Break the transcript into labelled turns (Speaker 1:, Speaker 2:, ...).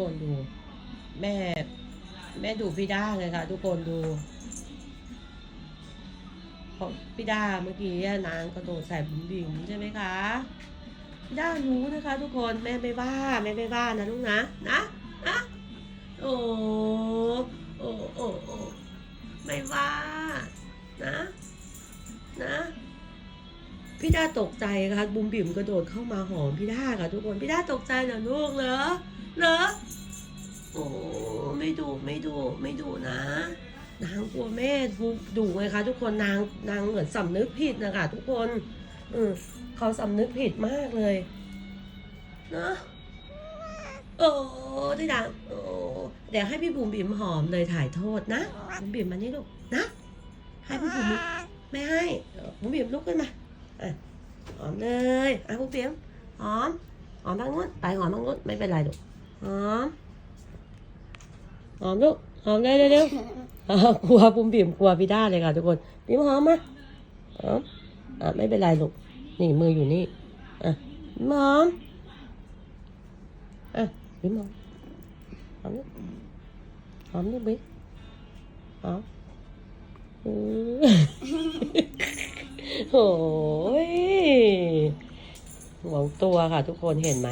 Speaker 1: คนดู แม่ แม่ดูพี่ด้าเลยค่ะ ทุกคนดูเพราะพี่ด้าเมื่อกี้นางกระโดดใส่บุ๋มบิ๋มใช่ไหมคะพี่ด้ารู้นะคะ ทุกคนแม่ไม่ว่าแม่ไม่ว่านะลูกนะนะนะโอ้โอ้โอ้โอ้ไม่ว่า นะ นะพี่ด้าตกใจค่ะบุ๋มบิ๋มกระโดดเข้ามาหอมพี่ด้าค่ะทุกคนพี่ด้าตกใจเหรอลูกเหรอ เหรอ โอ้ไม่ดูไม่ดูไม่ดูนะ นางกลัวแม่ดุดุไงคะ ทุกคนนางนางเหมือนสำนึกผิดนะคะทุกคนเออเขาสำนึกผิดมากเลยนะโอ้ที่ดังโอ้เดี๋ยวให้พี่บุ๋มบิ๋มหอมเลยถ่ายโทษนะบุ๋มบิ๋มมานี่ลูกนะให้พี่บุ๋มไม่ให้บุ๋มบิ๋มลุกขึ้นมาอะหอมเลยอะบุ๋มบิ๋มหอมหอมบางนู้นไปหอมบางนู้นไม่เป็นไรลูก หอมหอมลูกหอมได้เร็วๆอ้าวกลัวปุ่มบิ่มกลัวพี่ด้าเลยค่ะทุกคนบิ่มหอมมาหอมอะไม่เป็นไรลูกนี่มืออยู่นี่อะบิ่มหอมอะบิ่มหอมหอมลูกหอมลูกบิ๊กหอมอื้อโอ้ยหวงตัวค่ะทุกคนเห็นไหม